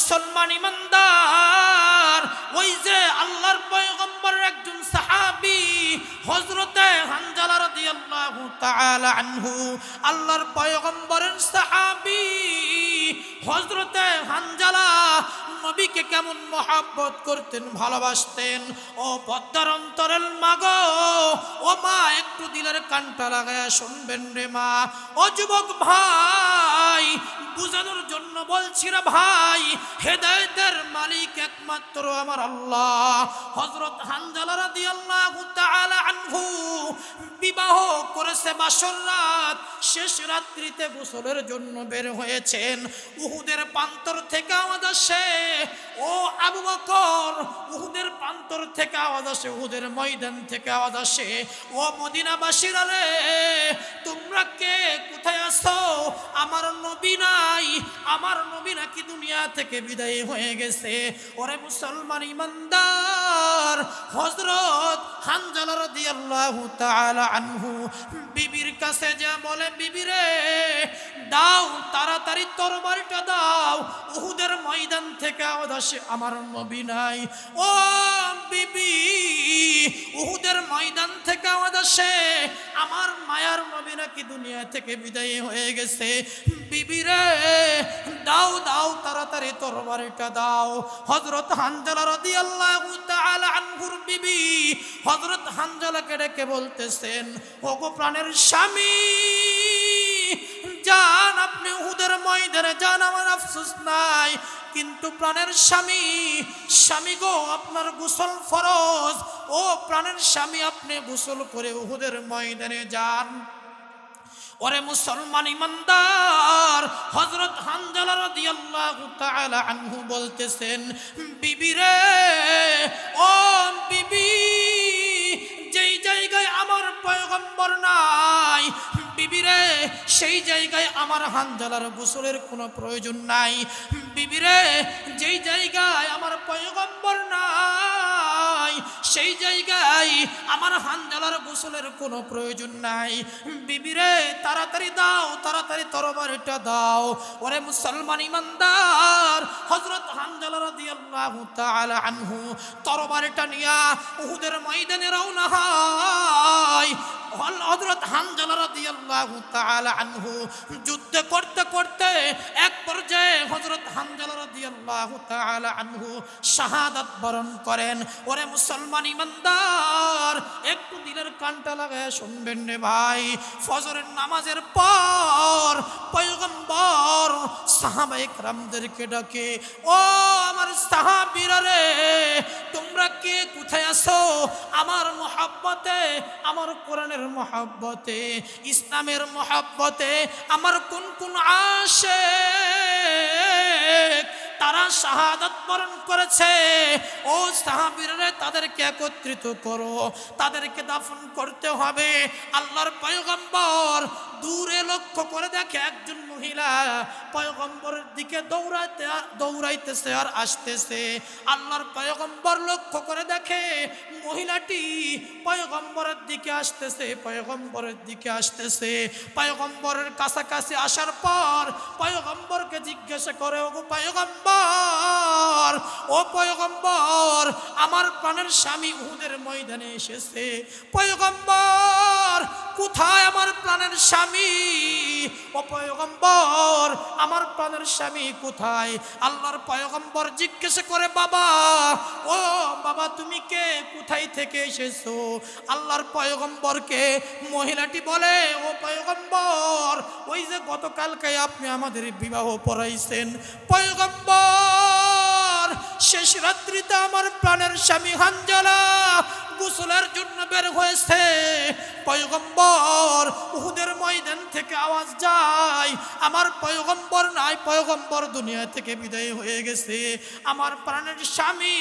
মুসলমান ইমানদার, ওই যে আল্লাহর পয়গম্বরের একজন সাহাবি হজরতে হানজালা রাদিয়াল্লাহু তাআলা আনহু, আল্লাহর পয়গম্বরের সাহাবি হজরতে হানজালা নবীকে কেমন মহাব্বত করতেন, ভালোবাসতেন। ও পদ্মার অন্তরের মাগো, ও মা, একটু দিলের কানটা লাগায় শুনবেন রে মা। ও যুবক ভাই বুঝানোর জন্য বলছি রে ভাই, হেদায়েতের মালিক একমাত্র আমার আল্লাহ। হজরত হানজালা রাদিয়াল্লাহু তাআলা আনহু বিবাহ করেছে বাসর রাত, শেষ রাত্রিতে গোসলের জন্য বের হয়েছেন। উহুদের প্রান্তর থেকে আওয়াজ আসে, ও আবু বকর, উহুদের প্রান্তর থেকে আওয়াজ আসে, উহুদের ময়দান থেকে আওয়াজ আসে, ও মদিনাবাসীরা রে তোমরা কে? কোথায় আসো আমার নবী নাই। আমার নবী নাকি দুনিয়া থেকে বিদায় হয়ে গেছে। ওরে মুসলমান ইমানদার হজরত হানজালা রাদিয়াল্লাহু তাআলা আনহু, বিবির কাছে যা বলে, বিবি রে, দাও, তাড়াতাড়ি তরবারিটা দাও। উহুদের ময়দান থেকে আসে, আমার নবী নাই। ও বিবি, উহুদের ময়দান থেকে আসে, আমার মায়ার নবী নাকি দুনিয়া থেকে বিদায় হয়ে গেছে। বিবি রে দাও দাও, তাড়াতাড়ি তরবারিটা দাও। হযরত হানজালা রাদিয়াল্লাহু তাআলা আনহুর বিবি হযরত হানজালাকে ডেকে বলতেছেন, ওগো প্রাণের স্বামী, যান আপনি উহুদের ময়দানে, যান, আমার আফসোস নাই, কিন্তু প্রাণের স্বামী স্বামী গো, আপনার গোসল ফরজ। ও প্রাণের স্বামী, আপনি গোসল করে উহুদের ময়দানে যান। ওরে মুসলমান ইমানদার হজরত হানজালা রাদিয়াল্লাহু তাআলা আনহু বলতেছেন, বিবি রে, ও বিবি, যেই জায়গায় আমার পয়গম্বর নাই, বিবি রে, সেই জায়গায় আমার হানজালার গোসলের কোনো প্রয়োজন নাই, বিবি রে, যেই জায়গায় আমার পয়গম্বর নাই সেই জায়গায় আমার হানজালার গোসলের কোনো প্রয়োজন নাই। বিবিরে তাড়াতাড়ি দাও, তাড়াতাড়ি তরবারিটা দাও। ওরে মুসলমান ইমানদার হজরত হানজালা দিয়ে তাআলা আনহু তরবারিটা নিয়া উহুদের ময়দানে রওনা হয়। হজরত হানজালারা দিয়াল্লাহু তাআলা আনহু যুদ্ধ করতে করতে এক পর্যায়ে হজরত হানজালারা দিয়াল্লাহু তাআলা আনহু শাহাদাত বরণ করেন। ওরে মুসলমান ইমানদার, একটু দিলের কানটা লাগায় শুনবেন রে ভাই। ফজরের নামাজের পর পয়গম্বর সাহাবা একরামদেরকে ডাকে, ও আমার সাহাবীরা রে, তোমরা কে? কোথায় আছো? আমার মোহাব্বতে, আমার কোরআনের মহাব্বতে, ইসলামের মহাব্বতে আমার কোন কোন আসে তারা শাহাদত বরণ করেছে। ও সাহাবিরে তাদেরকে একত্রিত করো, তাদেরকে দাফন করতে হবে। আল্লাহর পয়গম্বর দূরে লক্ষ্য করে দেখে একজন মহিলা পয়গম্বরের দিকে দৌড়াইতে দৌড়াইতেছে আর আসতেছে। আল্লাহর পয়গম্বর লক্ষ্য করে দেখে মহিলাটি পয়গম্বরের দিকে আসতেছে, পয়গম্বরের দিকে আসতেছে। পয়গম্বরের কাছাকাছি আসার পর পয়গম্বরকে জিজ্ঞাসা করে, ওগো পয়গম্বর, ও পয়গম্বর, আমার প্রাণের স্বামী উহুদের ময়দানে এসেছে। পয়গম্বর কোথায় আমার প্রাণের স্বামী? ও পয়গম্বর, আমার প্রাণের স্বামী কোথায়? আল্লাহর পয়গম্বর জিজ্ঞাসা করে, বাবা, ও বাবা, তুমি কে? কোথায় থেকে এসেছ? আল্লাহর পয়গম্বরকে মহিলাটি বলে, ও পয়গম্বর, ওই যে গতকালকে আপনি আমাদের বিবাহ পড়াইছেন। পয়গম্বর, শেষ রাত্রিতে আমার প্রাণের স্বামী হানজালা গোসলের জন্য বের হয়েছে। পয়গম্বর, উহুদের ময়দান থেকে আওয়াজ যায়, আমার পয়গম্বর নাই, পয়গম্বর দুনিয়া থেকে বিদায় হয়ে গেছে। আমার প্রাণের স্বামী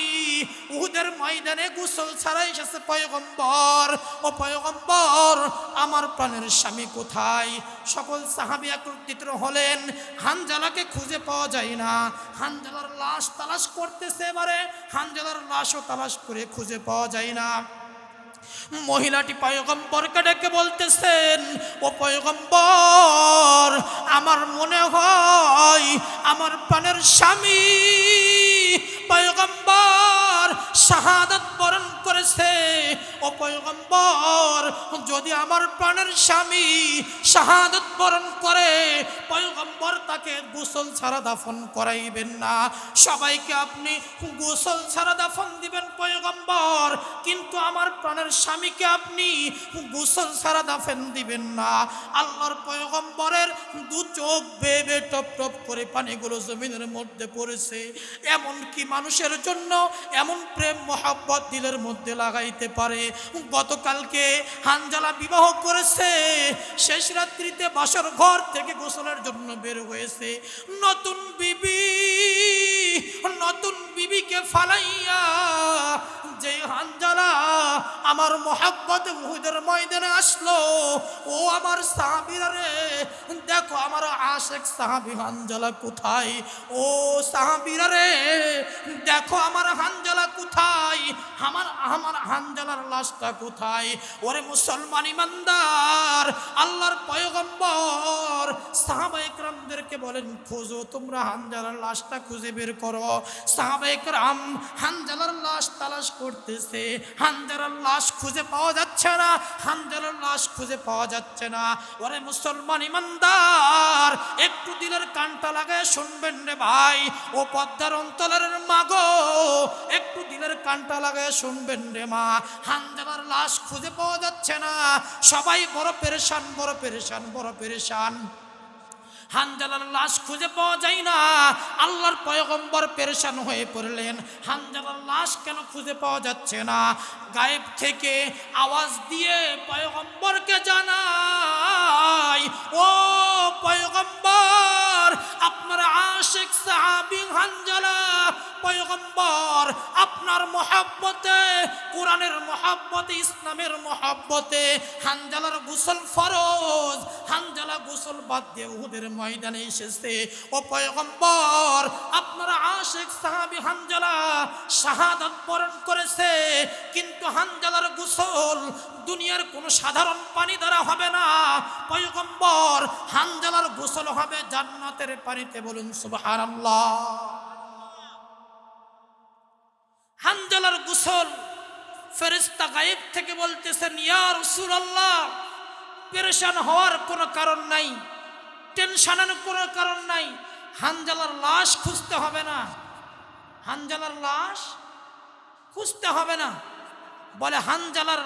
উহুদের ময়দানে গোসল ছাড়া এসেছে, পয়গম্বর। ও পয়গম্বর, আমার প্রাণের স্বামী কোথায়? সকল সাহাবি একত্রিত হলেন। হানজালাকে খুঁজে পাওয়া যায় না। হানজালার লাশ তালাশ করতেছে এবারে। হানজালার লাশও তালাশ করে খুঁজে পাওয়া যায় না। মহিলাটি পয়গম্বরকে ডেকে বলতেছেন ও পয়গম্বর আমার মনে হয় আমার পানের স্বামী পয়গম্বর। শাহাদাত বরণ করেছে। ও পয়গম্বর, যদি আমার প্রাণের স্বামী শাহাদাত বরণ করে, পয়গম্বর তাকে গোসল ছাড়া দাফন করাইবেন না। সবাইকে আপনি গোসল ছাড়া দাফন দিবেন পয়গম্বর, কিন্তু আমার প্রাণের স্বামীকে আপনি গোসল ছাড়া দাফন দিবেন না। আল্লাহর পয়গম্বরের দু চোখ বেবে টপ টপ করে পানিগুলো জমিনের মধ্যে পড়েছে। এমন কি মানুষের জন্য এমন প্রেম, মহাব্বত দিলের মধ্যে লাগাইতে পারে। গতকালকে হানজালা বিবাহ করেছে, শেষ রাত্রিতে বাসর ঘর থেকে গোসলের জন্য বের হয়েছে। নতুন বিবি, নতুন বিবিকে ফালাইয়া যে হানজালা আমার মহাব্বত উহুদের ময়দানে আসলো, ও আমার সাহাবিরা রে দেখো আমার আশেক সাহাবি হানজালা কোথায়? ও সাহাবিরা রে দেখো আমার হানজালা কোথায়? আমার আমার হানজালার লাশটা কোথায়? ওরে মুসলমান ইমানদার, আল্লাহর পয়গম্বর, সাহাবা একরামদেরকে বলেন, খোঁজো তোমরা হানজালার লাশটা খুঁজে বের করো। সাহাবা একরাম হানজালার লাশ তালাশ করতেছে। হানজালার লাশ খুঁজে পাওয়া যাচ্ছে না হানজালার লাশ খুঁজে পাওয়া যাচ্ছে না। ওরে মুসলমান ইমানদার, একটু দিলের কানটা লাগায় শুনবেন রে ভাই। ও পদ্মার অন্তলের মাগো, একটু দিলের কানটা লাগায় শুনবেন রে মা। হানজালার লাশ খুঁজে পাওয়া যাচ্ছে না। সবাই বড় পেরেশান বড় পেরেশান বড় পেরেশান। হানজালার লাশ খুঁজে পাওয়া যায় না। আল্লাহর পয়গম্বর পেরেশান হয়ে পড়লেন। হানজালার লাশ কেন খুঁজে পাওয়া যাচ্ছে না? গায়েব থেকে আওয়াজ দিয়ে পয়গম্বরকে জানাই, ও পয়গম্বর, আপনার আশেক সাহাবি হানজালা, পয়গম্বর, আপনার মহাব্বতে, কোরআনের মহাব্বতে, ইসলামের মহাব্বতে হানজালার গুসল ফরজ বাদ দিয়ে উহুদের ময়দানে এসেছে। ও পয়গম্বর, আপনার আশেক সাহাবি হানজালা শাহাদাত বরণ করেছে, কিন্তু হানজালার গোসল দুনিয়ার কোনো সাধারণ পানি দ্বারা হবে না। পয়গম্বর, হানজালার গোসল হবে জান্নাতের পানিতে বলুন সুবহানাল্লাহ। হানজালার গোসল ফেরেস্তা গায়েব থেকে বলতেছেন, ইয়া রাসূলুল্লাহ, পেরেশান হওয়ার কোনো কারণ নাই। টেনশনের কোনো কারণ নাই। হানজালার লাশ খুঁজতে হবে না। হানজালার লাশ খুঁজতে হবে না। বলে হানজালার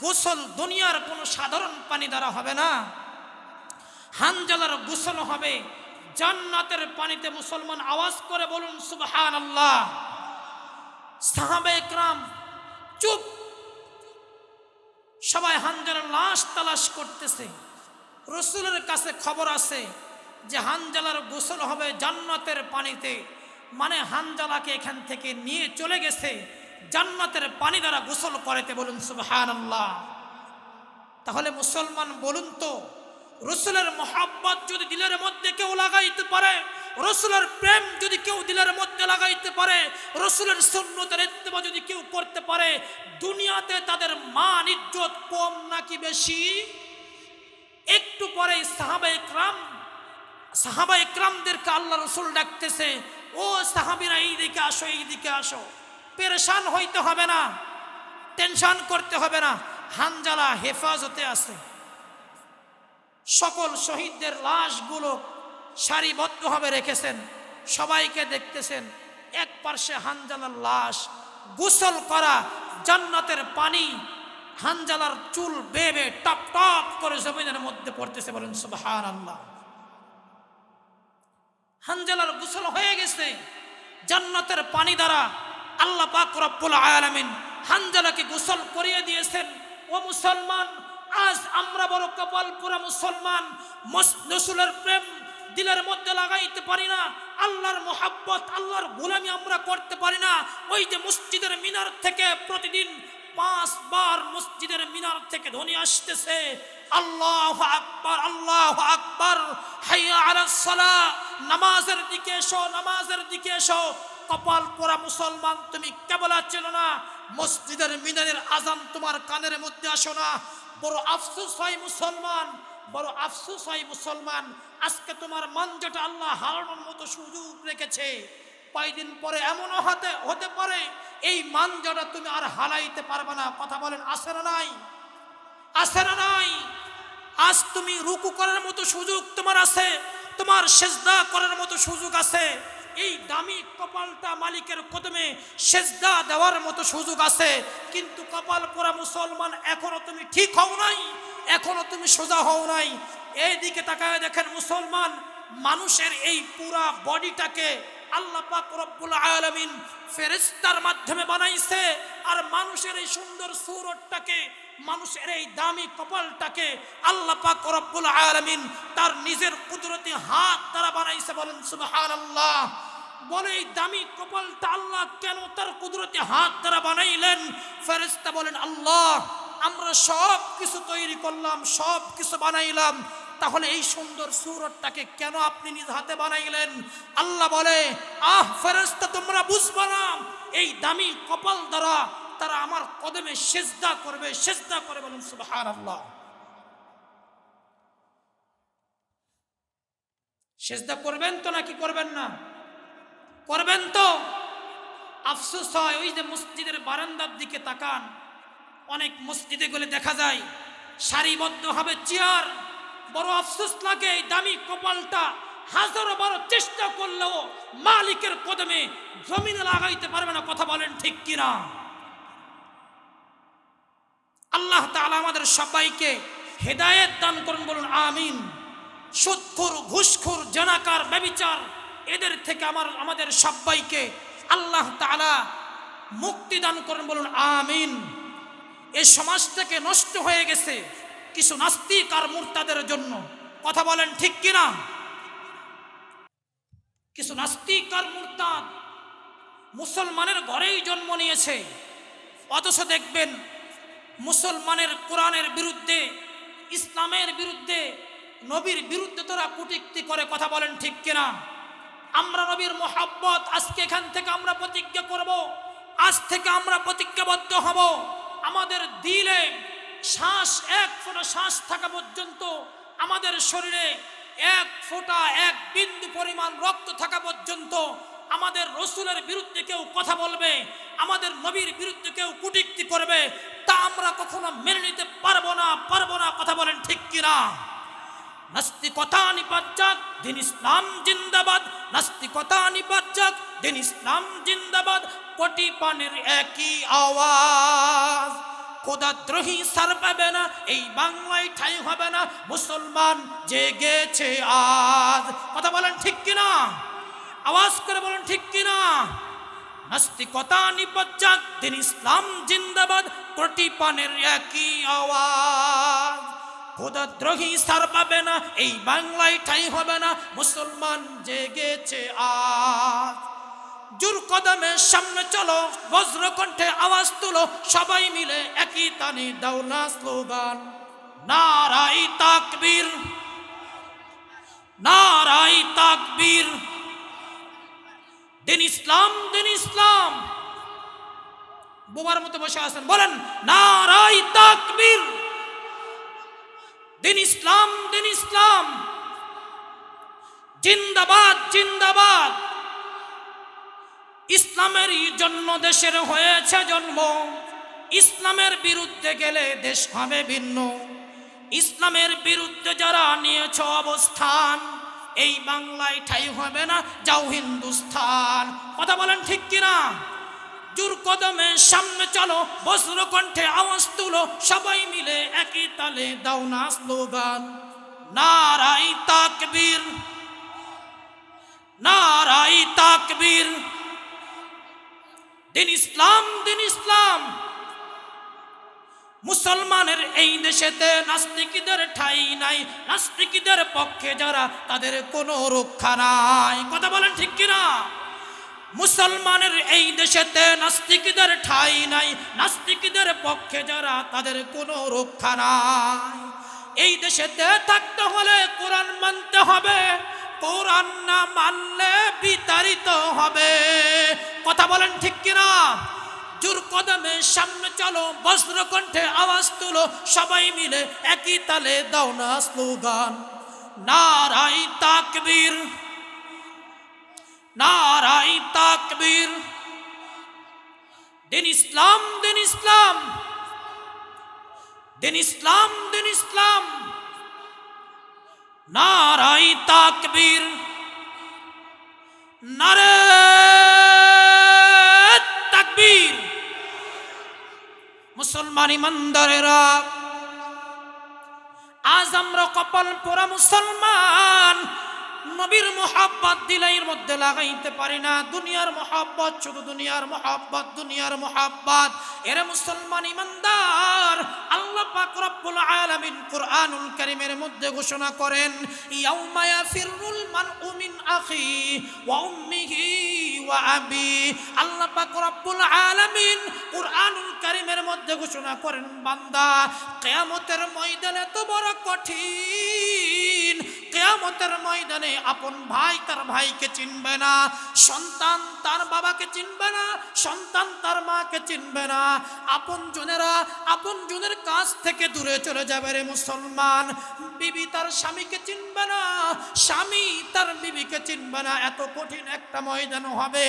গোসল দুনিয়ার কোনো সাধারণ পানি দ্বারা হবে না। হানজালার গোসল হবে জান্নাতের পানিতে মুসলমান আওয়াজ করে বলুন সুবহান আল্লাহ সাহাবে একরাম চুপ। সবাই হানজালার লাশ তালাশ করতেছে। রসুলের কাছে খবর আছে যে হানজালার গোসল হবে জান্নাতের পানিতে। মানে হানজালাকে এখান থেকে নিয়ে চলে গেছে, জান্নাতের পানি দ্বারা গোসল করেতে বলুন সুবহান আল্লাহ তাহলে মুসলমান, বলুন তো, রসুলের মহাব্বত যদি দিলের মধ্যে কেউ লাগাইতে পারে, রসুলের প্রেম যদি কেউ দিলের মধ্যে লাগাইতে পারে, রসুলের সুন্নতের ইত্তেবা যদি কেউ করতে পারে, দুনিয়াতে তাদের মান ইজ্জত কম নাকি বেশি? একটু পরে সাহাবা ইকরাম, সাহাবা ইকরামদেরকে আল্লাহ রসুল ডাকতেছে, ও সাহাবিরা এই দিকে আসো এই দিকে আসো। পেরেশান হইতে হবে না, টেনশন করতে হবে না। হানজালা হেফাজতে আছে। সকল শহীদদের লাশগুলো সারিবদ্ধভাবে রেখেছেন, সবাইকে দেখতেছেন। এক পার্শ্বে হানজালার লাশ গোসল করা, জান্নাতের পানি হানজালার চুল বেবে টপ টপ করে জমিনের মধ্যে পড়তেছে বলেন সুবহান আল্লাহ হানজালার গোসল হয়ে গেছে, জান্নাতের পানি দ্বারা আল্লাহ পাক রব্বুল আলামিন হানজালাকে গোসল করিয়ে দিয়েছেন। ও মুসলমান, আজ আমরা বড় কপাল পুরা মুসলমান রসুলের প্রেম দিলের মধ্যে লাগাইতে পারি না, আল্লাহর মোহাব্বত, আল্লাহর গোলামি আমরা করতে পারি না। ওই যে মসজিদের মিনার থেকে প্রতিদিন পাঁচবার মসজিদের মিনার থেকে ধ্বনি আসতেছে, আল্লাহ আকবার আল্লাহ আকবার। হাইয়া নামাজের দিকে এসো, নামাজের দিকে এসো। কপাল পোড়া মুসলমান, তুমি কেবল ছিল না, মসজিদের মিনারের আজান তোমার কানের মধ্যে আসো না। বড় আফসোস হয় মুসলমান, বড় আফসোস হয় মুসলমান। আজকে তোমার মন যেটা আল্লাহ হারানোর মতো সুযোগ রেখেছে। কয়দিন পরে এমনও হাতে, হতে পারে এই মানজাটা তুমি আর হালাইতে পারবে না। কথা বলেন আসে না নাই? আসে না নাই? আজ তুমি রুকু করার মতো সুযোগ তোমার আছে, তোমার সেজদা করার মতো সুযোগ আছে। এই দামি কপালটা মালিকের কদমে সেজদা দেওয়ার মতো সুযোগ আছে। কিন্তু কপাল পোড়া মুসলমান এখনও তুমি ঠিক হও নাই, এখনও তুমি সোজা হও নাই। এইদিকে তাকায় দেখেন মুসলমান মানুষের এই পুরা বডিটাকে আল্লাহ পাক রব্বুল আলামিন ফেরেশতার মাধ্যমে বানাইছে। আর মানুষের এই সুন্দর সুরতটাকে মানুষের এই দামি কপালটাকে আল্লাহ পাক রব্বুল আলামিন তার নিজের কুদরতি হাত দ্বারা বানাইছে বলেন সুবহানাল্লাহ। বলে এই দামি কপালটা আল্লাহ কেন তার কুদরতি হাত দ্বারা বানাইলেন? ফেরেশতা বলেন, আল্লাহ, আমরা সব কিছু তৈরি করলাম সব কিছু বানাইলাম। তাহলে এই সুন্দর সুরতটাকে কেন আপনি নিজ হাতে বানাইলেন? আল্লাহ বলে, আহ, ফেরেশতা, তোমরা বুঝবা না। এই দামি কপাল দ্বারা তারা আমার কদমে সেজদা করবে, সেজদা করে বলুন, সুবহানাল্লাহ। সেজদা করবেন তো নাকি করবেন না? করবেন তো। আফসোস হয়, ওই যে মসজিদের বারান্দার দিকে তাকান, অনেক মসজিদে গেলে দেখা যায় সারিবদ্ধ হবে চেয়ার বড় আফসোস লাগে, এই দামি কপালটা হাজারো বারো চেষ্টা করলেও মালিকের কদমে জমিনে লাগাইতে পারবে না, কথা বলেন ঠিক কিনা? আল্লাহ তাআলা আমাদের সবাইকে হেদায়েত দান করুন, বলুন আমিন। সুদখোর ঘুষখোর, জনাকার, ব্যবিচার, এদের থেকে আমার, আমাদের সবাইকে আল্লাহ তালা মুক্তি দান করুন, বলুন আমিন। এই সমাজ থেকে নষ্ট হয়ে গেছে। কিছু নাস্তিক আর মুরতাদের জন্য। কথা বলেন ঠিক কিনা? কিছু নাস্তিক আর মুরতাদ মুসলমানের ঘরেই জন্ম নিয়েছে। অথচ দেখবেন, মুসলমানের কোরআনের বিরুদ্ধে, ইসলামের বিরুদ্ধে, নবীর বিরুদ্ধে তোরা কুটিক্তি করে। কথা বলেন ঠিক কিনা? আমরা নবীর মোহাব্বত আজকে এখান থেকে আমরা প্রতিজ্ঞা করব, আজ থেকে আমরা প্রতিজ্ঞাবদ্ধ হব। আমাদের দিলে শ্বাস, এক ফোঁটা শ্বাস থাকা পর্যন্ত আমাদের শরীরে এক ফোঁটা, এক বিন্দু পরিমাণ রক্ত থাকা পর্যন্ত আমাদের রসুলের বিরুদ্ধে কেউ কথা বলবে, আমাদের নবীর বিরুদ্ধে কেউ কুটিক্তি করবে, তা আমরা কখনো মেনে নিতে পারব না পারব না। কথা বলেন ঠিক কিনা? নাস্তিকতা নিপাজ্জাক দিন ইসলাম জিন্দাবাদ। নাস্তিকতা নিপাজ্জাক দিন ইসলাম জিন্দাবাদ। কোটি পানের একই আওয়াজ। খোদাদ্রোহী সার পাবে না, এই বাংলায় ঠাই হবে না, মুসলমান জেগেছে আজ। কথা বলেন ঠিক কিনা? আওয়াজ করে বলেন ঠিক কিনা? নাস্তিকতা নিপজ্জাক দিন ইসলাম জিন্দাবাদ পানের একই আওয়াজ। খোদাদ্রোহী সার পাবে না, এই বাংলায় ঠাই হবে না, মুসলমান জেগেছে আজ। জোর কদমে সামনে চলো বজ্র কণ্ঠে আওয়াজ তুলো, সবাই মিলে একই তানে দাও না স্লোগান। নারাই তাকবীর নারাই তাকবীর। দিন ইসলাম দিন ইসলাম। বোমার মতো বসে আছেন, বলেন, নারাই তাকবীর। দিন ইসলাম দিন ইসলাম। জিন্দাবাদ জিন্দাবাদ। ইসলামের জন্য দেশের হয়েছে জন্ম। ইসলামের বিরুদ্ধে গেলে দেশ হবে ভিন্ন। ইসলামের বিরুদ্ধে যারা নিয়েছ অবস্থান, এই বাংলায় ঠাই হবে না, যাও হিন্দুস্থান। কথা বলেন ঠিক কিনা? জোর কদমে সামনে চলো বস্র কণ্ঠে আওয়াজ তুলো, সবাই মিলে একই তালে দাও না স্লোগান। নারাই তাকবীর নারাই তাকবীর দিন ইসলাম দিন ইসলাম। মুসলমানের এই দেশেতে নাস্তিকদের ঠাই নাই, নাস্তিকদের পক্ষে যারা তাদের কোনো রক্ষা নাই। কথা বলেন ঠিক কিনা? মুসলমানের এই দেশেতে নাস্তিকদের ঠাই নাই, নাস্তিকদের পক্ষে যারা তাদের কোনো রক্ষা নাই। এই দেশেতে থাকতে হলে কোরআন মানতে হবে। কোরআন না মানলে বিতাড়িত হবে। কথা বলেন ঠিক কিনা? জোর কদমে সামনে চলো, বজ্র কণ্ঠে আওয়াজ তুলো, সবাই মিলে একই তালে দাও না স্লোগান। নারাই তাকবীর নারাই তাকবীর। দিন ইসলাম দিন ইসলাম দিন ইসলাম দিন ইসলাম। নারাই তাকবীর। নারে তাকবীর। মুসলমান ইমানদারেরা আজ আমরা কপাল পোড়া মুসলমান নবীর মোহাব্বত দিলাইয়ের মধ্যে লাগাইতে পারি না। দুনিয়ার মোহাব্বত, শুধু দুনিয়ার মোহাব্বত দুনিয়ার মোহাব্বত। এরা মুসলমান ইমানদার, আল্লাহ পাক রব্বুল আলামিন কুরআনুল কারীমের মধ্যে ঘোষণা করেন, ইয়াউমা ইয়াফিরুল মানউ মিন আখি ওয়া উম্মিহি ওয়া আবি। আল্লাহ পাক রব্বুল আলামিন কুরআনুল কারীমের মধ্যে ঘোষণা করেন, বান্দা, কিয়ামতের ময়দানে তো বড় কঠিন। কেয়ামতের ময়দানে আপন ভাই তার ভাইকে চিনবে না, সন্তান তার বাবাকে চিনবে না, সন্তান তার মাকে চিনবে না। আপন জনেরা আপন জনের কাছ থেকে দূরে চলে যাবে রে মুসলমান। বিবি তার স্বামীকে চিনবে না, স্বামী তার বিবিকে চিনবে না। এত কঠিন একটা ময়দান হবে।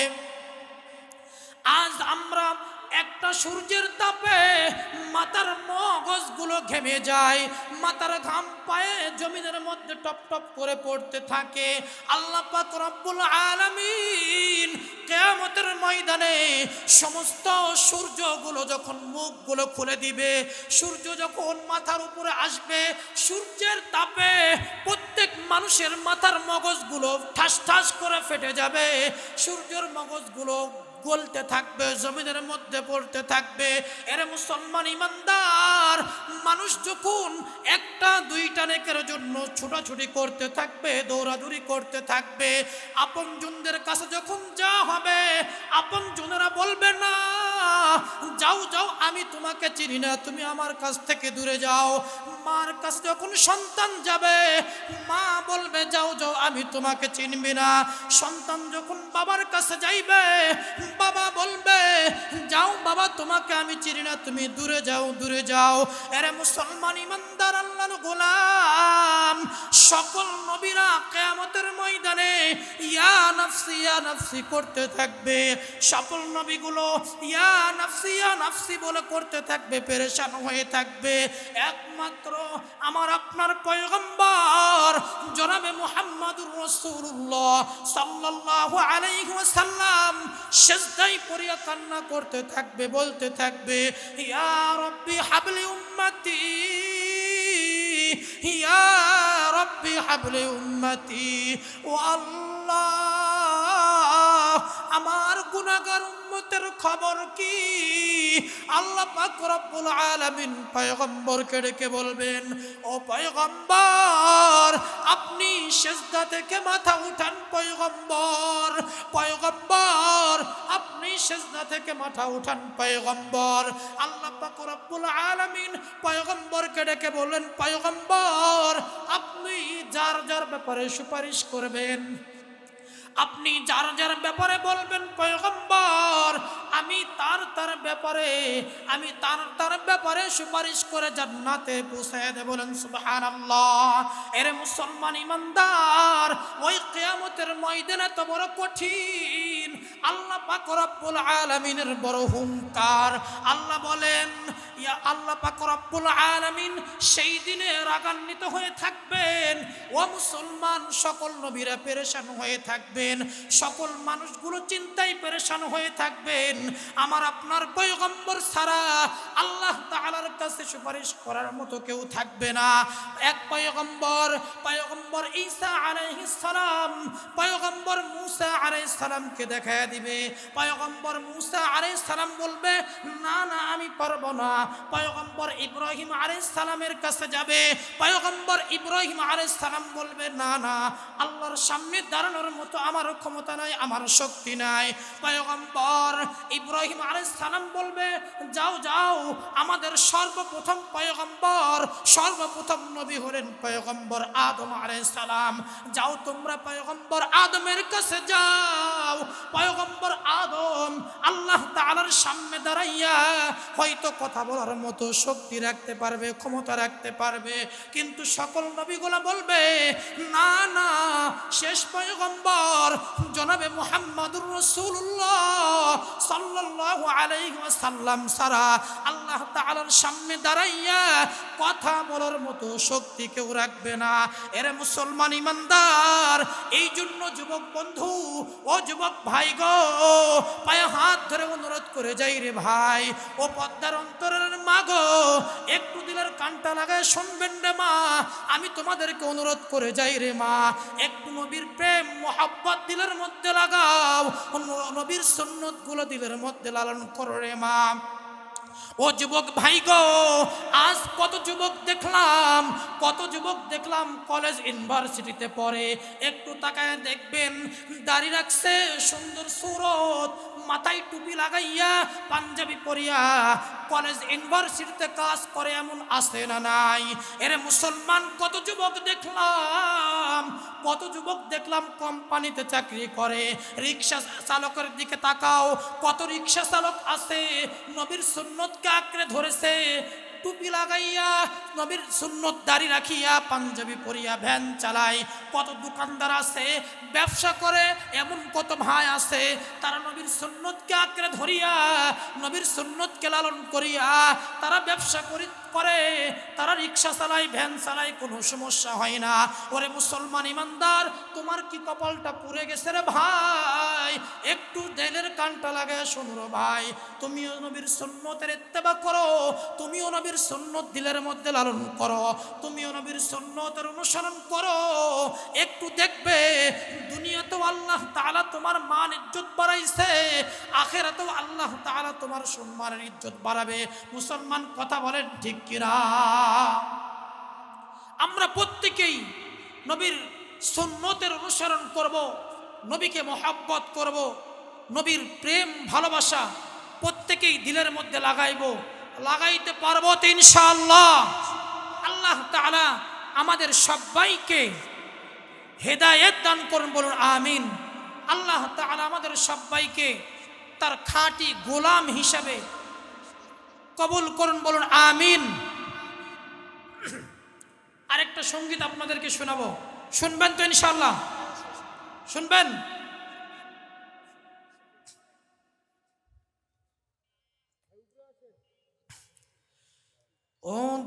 আজ আমরা একটা সূর্যের তাপে মাথার মগজগুলো ঘেমে যায়, মাথার ঘাম পায়ে জমিনের মধ্যে টপ টপ করে পড়তে থাকে। আল্লাহ পাক রব্বুল আলামিন কেয়ামতের ময়দানে সমস্ত সূর্যগুলো যখন মুখগুলো খুলে দিবে, সূর্য যখন মাথার উপরে আসবে, সূর্যের তাপে প্রত্যেক মানুষের মাথার মগজগুলো ঠাস ঠাস করে ফেটে যাবে। সূর্যের মগজগুলো গলতে থাকবে জমিনের মধ্যে পড়তে থাকবে। এর মুসলমান ইমানদার মানুষ যখন একটা, দুইটা নেকের জন্য ছোটাছুটি করতে থাকবে, দৌড়াদৌড়ি করতে থাকবে। আপন জনদের কাছে যখন যা হবে আপন জনেরা বলবে, না, যাও যাও, আমি তোমাকে চিনি না, তুমি আমার কাছ থেকে দূরে যাও। মার কাছে যখন সন্তান যাবে, মা বলবে, যাও যাও, আমি তোমাকে চিনবি না। সন্তান যখন বাবার কাছে যাইবে, বাবা বলবে, যাও, বাবা, তোমাকে আমি চিনি না, তুমি দূরে যাও দূরে যাও। এরে মুসলমান ইমানদার আল্লাহর গোলাম, সকল নবীরা কেয়ামতের ময়দানে, ইয়া নাফসি ইয়া নাফসি করতে থাকবে। সকল নবীগুলো ইয়া নাফসি ইয়া নাফসি বলে করতে থাকবে, পেরেশান হয়ে থাকবে। একমাত্র আমার আপনার পয়গম্বর, জনাবে মুহাম্মাদুর রাসূলুল্লাহ সাল্লাল্লাহু আলাইহি ওয়াসাল্লাম, সেজদাই পড়িয়া কান্না করতে থাকবে, বলতে থাকবে, ইয়া রব্বি হাবলি উম্মতি ইয়া রব্বি হাবলি উম্মতি ও আল্লাহ আমার গুনাহগার উম্মতের খবর কি? আল্লাহ পাক রব্বুল আলামিন পয়গম্বরকে ডেকে বলবেন, ও পয়গম্বর, আপনি সেজদা থেকে মাথা উঠান পয়গম্বর পয়গম্বর, আপনি সেজদা থেকে মাথা উঠান পয়গম্বর। আল্লাহ পাক রব্বুল আলামিন পয়গম্বরকে ডেকে বললেন, পয়গম্বর, আপনি যার যার ব্যাপারে সুপারিশ করবেন আপনি যার যার ব্যাপারে বলবেন, পয়গম্বর, আমি তার তার ব্যাপারে, আমি তার তার ব্যাপারে সুপারিশ করে জান্নাতে পৌঁছায় দে বলেন, সুবহানাল্লাহ। এর মুসলমান ইমানদার, ওই কিয়ামতের ময়দানে তো বড় কঠিন। আল্লাহ পাক রব্বুল আলামিনের বড় হুঙ্কার আল্লাহ বলেন, ইয়া আল্লাহ পাক রব্বুল আলামিন সেই দিনে রাগান্বিত হয়ে থাকবেন। ও মুসলমান, সকল নবীরা পেরেশান হয়ে থাকবেন, সকল মানুষগুলো চিন্তায় পেরেশান হয়ে থাকবেন। আমার আপনার পয়গম্বর ছাড়া আল্লাহ তাআলার কাছে সুপারিশ করার মতো কেউ থাকবে না। এক পয়গম্বর পয়গম্বর ঈসা আলাইহিস সালাম, পয়গম্বর মুসা আলাইহিস সালামকে দেখায় দিবে। পয়গম্বর মুসা আলাইহিস সালাম বলবে, না না, আমি পারব না। পয়গম্বর ইব্রাহিম আলাইহিস সালামের কাছে যাবে। পয়গম্বর ইব্রাহিম আলাইহিস সালাম বলবে, না না, আল্লাহর সামনে দাঁড়ানোর মতো আমার ক্ষমতা নাই আমার শক্তি নাই। পয়গম্বর ইব্রাহিম সালাম বলবে, যাও যাও, আমাদের সর্বপ্রথম পয়গম্বর, সর্বপ্রথম নবী হলেন পয়গম্বর আদম সালাম। যাও তোমরা পয়গম্বর আদমের কাছে যাও। পয়গম্বর আদম আল্লাহ তালার সামনে দাঁড়াইয়া হয়তো কথা বলার মতো শক্তি রাখতে পারবে, ক্ষমতা রাখতে পারবে, কিন্তু সকল নবীগুলা বলবে, না না, শেষ পয়গম্বর জনাবে মুহাম্মাদুর রসুল্লাহ সাল্লাল্লাহু আলাইহি ওয়াসাল্লাম সারা আল্লাহ তাআলার সামনে দাঁড়াইয়া কথা বলার মতো শক্তি কেউ রাখবে না। এরে মুসলমান ইমানদার এই জন্য যুবক বন্ধু, ও যুবক ভাই গো, পায়ে হাত ধরে অনুরোধ করে যাই রে ভাই, ও পদ্মার অন্তরের মা গো, একটু দিলের কানটা লাগায় শুনবেন রে মা, আমি তোমাদেরকে অনুরোধ করে যাই রে মা, একটু নবীর প্রেম, মোহাব্বত দিলের মধ্যে লাগাও নবীর সন্ন্যতগুলো দিলের মধ্যে লালন করো রে মা। ও যুবক ভাই গো, আজ কত যুবক দেখলাম, কত যুবক দেখলাম কলেজ ইউনিভার্সিটিতে পড়ে। একটু তাকায় দেখবেন, দাড়ি রাখছে সুন্দর সুরত মাথায় টুপি লাগাইয়া পাঞ্জাবি পরিয়া কলেজ ইউনিভার্সিটিতে কাজ করে এমন আসে না নাই? এর মুসলমান, কত যুবক দেখলাম, কত যুবক দেখলাম কোম্পানিতে চাকরি করে, রিক্সা চালকের দিকে তাকাও, কত রিক্সা চালক আছে, নবীর সুন্নতকে আঁকড়ে ধরেছে টুপি লাগাইয়া নবীর সুন্নত দাড়ি রাখিয়া পাঞ্জাবি পরিয়া ভ্যান চালায় কত দোকানদার আছে, ব্যবসা করে, এমন কত ভাই আছে, তারা নবীর সুন্নতকে আঁকড়ে ধরিয়া, নবীর সুন্নতকে লালন করিয়া, তারা ব্যবসা করি, করে, তারা রিক্সা চালায় ভ্যান চালায় কোনো সমস্যা হয় না। ওরে মুসলমান ইমানদার, তোমার কি কপালটা পুড়ে গেছে রে ভাই? দেলের কানটা লাগে শুনরো ভাই। তুমিও নবীর সুন্নতের ইত্তেবা করো, তুমিও নবীর সুন্নত দিলের মধ্যে লালন করো, তুমিও নবীর সুন্নতের অনুসরণ করো। একটু দেখবে, দুনিয়াতেও আল্লাহ তালা তোমার মান ইজ্জত বাড়াইছে, আখেরাতেও আল্লাহ তালা তোমার সম্মানের ইজ্জত বাড়াবে। মুসলমান কথা বলেন ঠিক কিরা আমরা প্রত্যেকেই নবীর সুন্নতের অনুসরণ করব, নবীকে মহাব্বত করব নবীর প্রেম, ভালোবাসা প্রত্যেকেই দিলের মধ্যে লাগাইব। লাগাইতে পারব তো আল্লাহ তাআলা আমাদের সবাইকে হেদায়েত দান করুন বলুন, আমিন। আল্লাহ তাআলা আমাদের সবাইকে তার খাঁটি গোলাম হিসাবে কবুল করুন বলুন, আমিন। আরেকটা সংগীত আপনাদেরকে শোনাবো। শুনবেন তো ইনশাল্লাহ শুনবেন?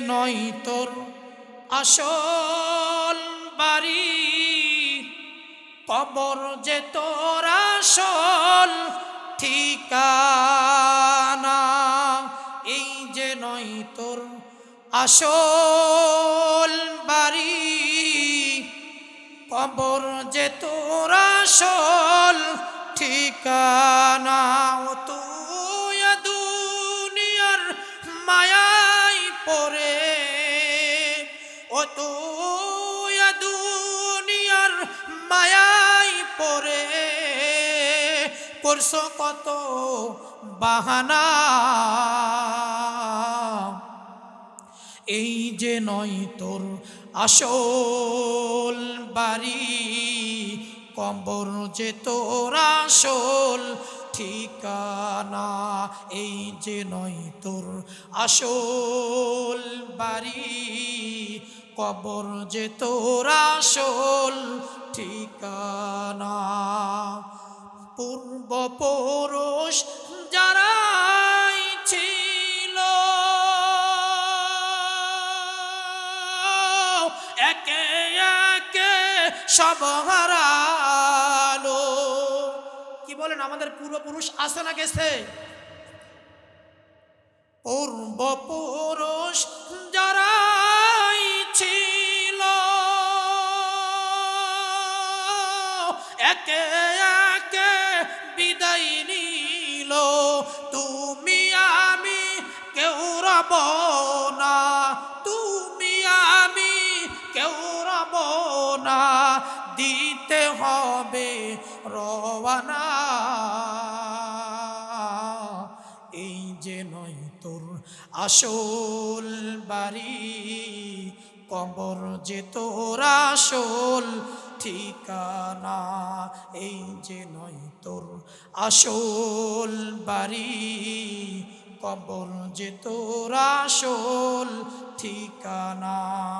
নয় তোর আসল বাড়ি। কবর যে তোর আসল ঠিকানা। এই যে নয় তোর আসল বাড়ি। কবর যে তোর আসল ঠিকানা। ও তুই করছ কত বাহানা? এই যে নয় তোর আসল বাড়ি কবর যে তোর আসল ঠিকানা, এই যে নয় তোর আসল বাড়ি কবর যে তোর আসল ঠিকানা। পূর্বপুরুষ যারাই ছিল। একে একে সব কি বলেন আমাদের পূর্বপুরুষ আসে না গেছে? পূর্বপুরুষ আসল বাড়ি, কবর যে তোর আসল ঠিকানা, এই যে নয় তোর আসল বাড়ি, কবর যে তোর আসল ঠিকানা।